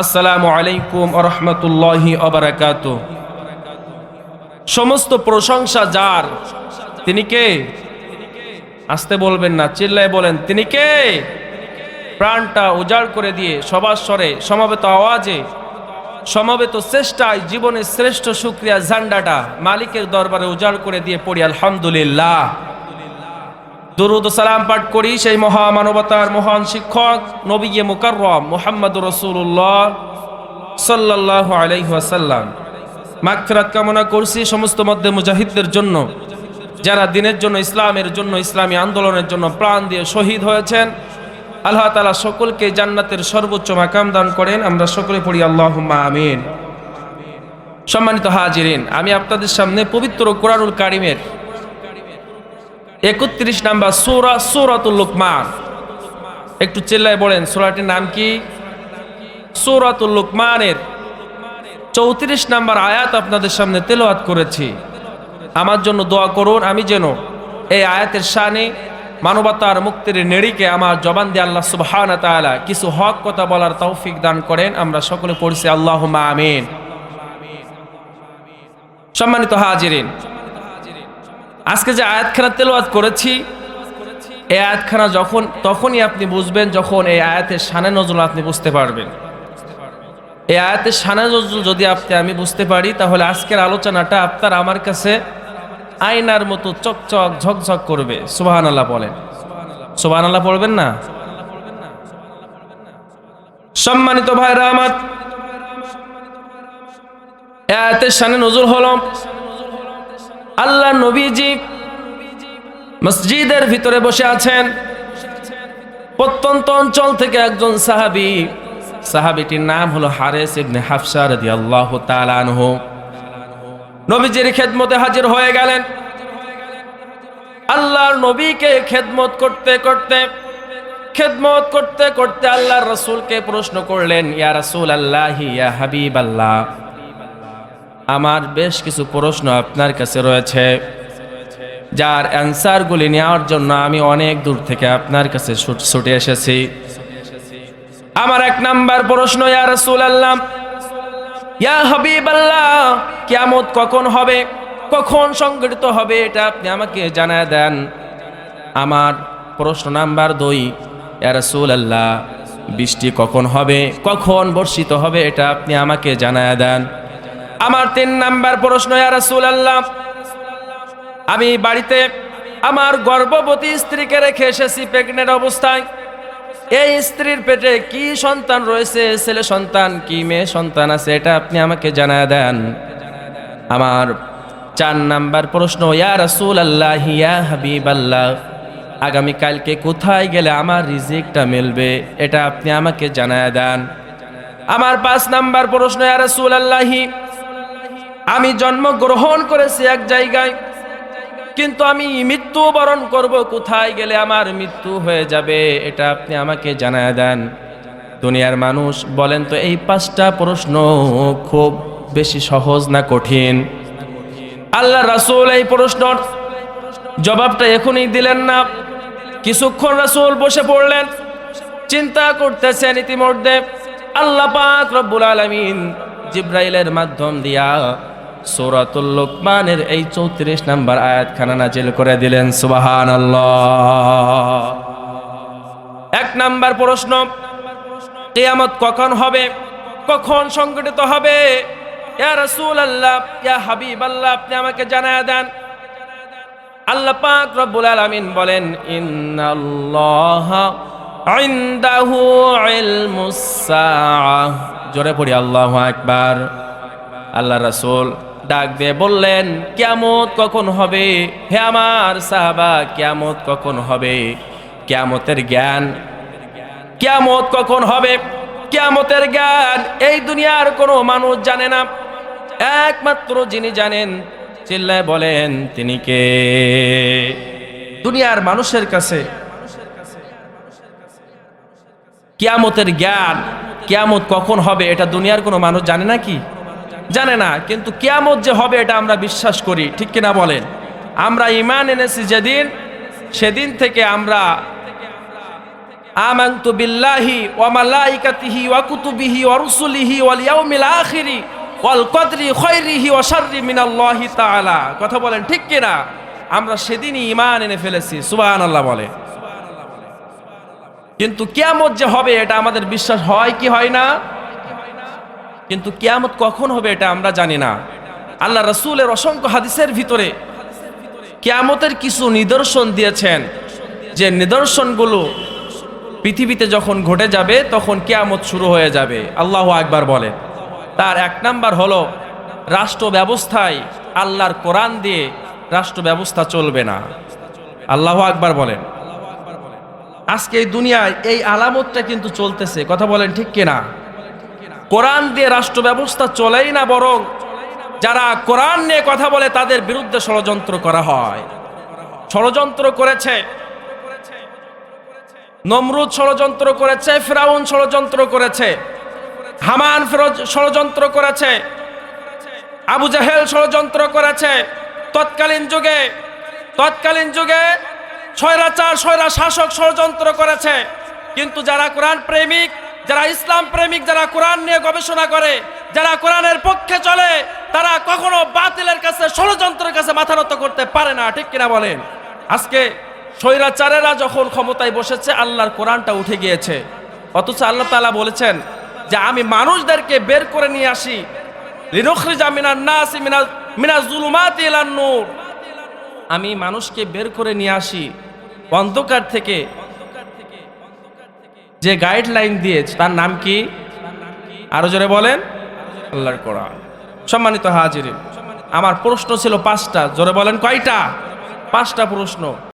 আসসালামু আলাইকুম রহমতুল্লাহি অবরাকাত সমস্ত প্রশংসা যার, তিনি কে? আসতে বলবেন না, চিল্লায় বলেন, তিনি কে? প্রাণটা উজাড় করে দিয়ে সবার স্বরে সমাবেত আওয়াজে, সমবেত চেষ্টায় জীবনের শ্রেষ্ঠ সুক্রিয়া ঝান্ডাটা মালিকের দরবারে উজাড় করে দিয়ে পড়ি, আলহামদুলিল্লাহ। দুরুদ সালাম পাঠ করি, সেই মহামানবতার মহান শিক্ষক নবীয়ে মুকাররম মোহাম্মদ রসুল্লাহ সাল্লাহ আলাইহাসাল্লাম মাগফিরাত কামনা করছি সমস্ত মধ্যে মুজাহিদদের জন্য, যারা দিনের জন্য ইসলামের জন্য, ইসলামী আন্দোলনের জন্য প্রাণ দিয়ে শহীদ হয়েছেন। আল্লাহ তালা সকলকে জান্নাতের সর্বোচ্চ মাকাম দান করেন, আমরা সকলে পড়ি আল্লাহ আমিন। সম্মানিত হাজিরিন, আমি আপনাদের সামনে পবিত্র কোরআনুল কারিমের একত্রিশ নাম্বার সুরা সুরাতুল লুকমান। একটু চিল্লায় বলেন, সোরাটির নাম কি? সুরাতুল লুকমানের চৌত্রিশ নাম্বার আয়াত আপনাদের সামনে তেলাওয়াত করেছি। আমার জন্য দোয়া করুন, আমি যেন এই আয়াতের শানে মানবতার মুক্তির নেড়িকে আমার জবান দিয়ে আল্লাহ সুবহান তাআলা কিছু হক কথা বলার তৌফিক দান করেন। আমরা সকলে পড়ছি আল্লাহ আমিন। সম্মানিত হাজিরিন আজকে যে আয়াতখানা তেলাওয়াত করেছি, এই আয়াতখানা যখন, তখনই আপনি বুঝবেন যখন এই আয়াতের শানে নজরুল আপনি বুঝতে পারবেন। এই আয়াতের সানে নজরুল যদি আপনি, আমি বুঝতে পারি, তাহলে আজকের আলোচনাটা আপনার আমার কাছে আয়নার মতো চকচক, ঝকঝক করবে। সুবাহান আল্লাহ বলেন। সুবাহান আল্লাহ পড়বেন না? সম্মানিত ভাইরা আমার আয়াতের শানে নজরুল হলো আল্লাহ নবীজি মসজিদের ভিতরে বসে আছেন। প্রত্যন্ত অঞ্চল থেকে একজন সাহাবি, সাহাবিটির নাম হলো হারেস ইবনে হাফসা রাদিয়াল্লাহু তাআলা আনহু। নবীজির খেদমতে হাজির হয়ে গেলেন। আল্লাহর নবীকে খেদমত করতে করতে, খেদমত করতে করতে আল্লাহর রাসূলকে প্রশ্ন করলেন, ইয়া রাসূল আল্লাহ ইয়া হাবিব আল্লাহ আমার বেশ কিছু প্রশ্ন আপনার কাছে রয়েছে। যার অ্যান্সারগুলি নেওয়ার জন্য আমি অনেক দূর থেকে আপনার কাছে ছুটে এসেছি। আমার এক নাম্বার প্রশ্ন, ইয়া রাসূলুল্লাহ, ইয়া হাবিব আল্লাহ কিয়ামত কখন হবে? কখন সংগঠিত হবে এটা আপনি আমাকে জানায় দেন। আমার প্রশ্ন নাম্বার দুই, ইয়া রাসূলুল্লাহ, বৃষ্টি কখন হবে? কখন বর্ষিত হবে এটা আপনি আমাকে জানায় দেন? আমার তিন নাম্বার প্রশ্ন, ইয়া রাসূলুল্লাহ, আমি বাড়িতে আমার গর্ভবতী স্ত্রীকে রেখে এসেছি প্রেগনেন্ট অবস্থায়। এই স্ত্রীর পেটে কি সন্তান রয়েছে? ছেলে সন্তান কি মেয়ে সন্তান আছে? এটা আপনি আমাকে জানায় দেন। আমার চার নাম্বার প্রশ্ন, ইয়া রাসূল আল্লাহ ইয়া হাবিব আল্লাহ আগামীকালকে কোথায় গেলে আমার রিজিকটা মিলবে? এটা আপনি আমাকে জানায় দেন। আমার পাঁচ নাম্বার প্রশ্ন, ইয়া রাসূল আল্লাহি আমি জন্মগ্রহণ করেছি এক জায়গায়, কিন্তু আমি মৃত্যু বরণ করব কোথায় গেলে আমার মৃত্যু হয়ে যাবে, এটা আপনি আমাকে জানায় দেন। দুনিয়ার মানুষ বলেন তো, এই পাঁচটা প্রশ্ন খুব বেশি সহজ না কঠিন। আল্লাহ রাসূল এই প্রশ্নর জবাবটা এখনই দিলেন না। কিছুক্ষণ রাসূল বসে পড়লেন, চিন্তা করতেছেন ইতিমধ্যে। আল্লাহ পাক রব্বুল আলামিন জিব্রাইলের মাধ্যম দিয়া সূরাতুল লোকমানের এই চৌত্রিশ নাম্বার আয়াতখানা নাজিল করে দিলেন সুবাহান এক নাম্বার প্রশ্ন, কিয়ামত কখন হবে? কখন সংগঠিত হবে? রাসূল আল্লাহ ইয়া হাবিব আল্লাহ আমাকে দেন। আল্লাহ বলেন জোরে পড়ি, আল্লাহ রাসূল ডাক দিয়ে বললেন, কিয়ামত কখন হবে? হে আমার সাহাবা, কিয়ামত কখন হবে? কিয়ামতের জ্ঞান, কিয়ামত কখন হবে? কিয়ামতের জ্ঞান, এই দুনিয়ার কোনো মানুষ জানে না। একমাত্র যিনি জানেন, চিল্লায় বলেন, তিনি কে? দুনিয়ার মানুষের কাছে কিয়ামতের জ্ঞান, কিয়ামত কখন হবে, এটা দুনিয়ার কোনো মানুষ জানে না কি? জানে না, কিন্তু কেয়ামত যে হবে এটা আমরা বিশ্বাস করি, ঠিক কিনা বলেন? আমরা ইমান এনেছি যেদিন, সেদিন থেকে আমরা আমানতু বিল্লাহি ওয়া মালাইকাতিহি ওয়া কুতুবিহি ওয়া রুসুলিহি ওয়াল ইয়াউমিল আখিরি ওয়াল কদরি খায়রিহি ওয়া শাররি মিনাল্লাহি তাআলা। কথা বলেন ঠিক কিনা? আমরা সেদিনই ঈমান এনে ফেলেছি, সুবহানাল্লাহ বলে। কিন্তু কিয়ামত যে হবে এটা আমাদের বিশ্বাস হয় কি হয় না? কিন্তু কিয়ামত কখন হবে এটা আমরা জানি না। আল্লাহ রসুলের অসংখ্য হাদিসের ভিতরে কিয়ামতের কিছু নিদর্শন দিয়েছেন। যে নিদর্শনগুলো পৃথিবীতে যখন ঘটে যাবে, তখন কিয়ামত শুরু হয়ে যাবে। আল্লাহ আকবার বলেন। তার এক নাম্বার হলো, রাষ্ট্র ব্যবস্থায় আল্লাহর কোরআন দিয়ে রাষ্ট্র ব্যবস্থা চলবে না। আল্লাহ আকবার বলেন। আজকে এই দুনিয়ায় এই আলামতটা কিন্তু চলতেছে। কথা বলেন ঠিক কিনা? কোরআন দিয়ে রাষ্ট্র ব্যবস্থা চলেই না বরং যারা কোরআন নিয়ে কথা বলে তাদের বিরুদ্ধে ষড়যন্ত্র করা হয়। ষড়যন্ত্র করেছে। নমরুদ ষড়যন্ত্র করেছে, ফেরাউন ষড়যন্ত্র করেছে, হামান ষড়যন্ত্র করেছে, আবু জাহেল ষড়যন্ত্র করেছে। তৎকালীন যুগে তৎকালীন যুগে স্বৈরাচার ছয়রা শাসক ষড়যন্ত্র করেছে। কিন্তু যারা কোরআন প্রেমিক যারা ইসলাম প্রেমিক, যারা কোরআন নিয়ে গবেষণা করে, যারা কোরআনের পক্ষে চলে, তারা কখনো বাতিলের কাছে, ষড়যন্ত্রের কাছে মাথা নত করতে পারে না, ঠিক কিনা বলেন? আজকে স্বৈরাচারেরা যখন ক্ষমতায় বসেছে, আল্লাহর কোরআনটা উঠে গিয়েছে। অথচ আল্লাহ তাআলা বলেছেন যে, আমি মানুষদেরকে বের করে নিয়ে আসি। লিনুখরিজা মিনান নাসি মিনা মিনা জুলুমাতি ইলান নূর। আমি মানুষকে বের করে নিয়ে আসি। অন্ধকার থেকে যে গাইডলাইন দিয়েছে, তার নাম কি? আরও জোরে বলেন। আল্লাহর কোরআন। সম্মানিত হাজির আমার প্রশ্ন ছিল পাঁচটা, জোরে বলেন কয়টা? পাঁচটা প্রশ্ন।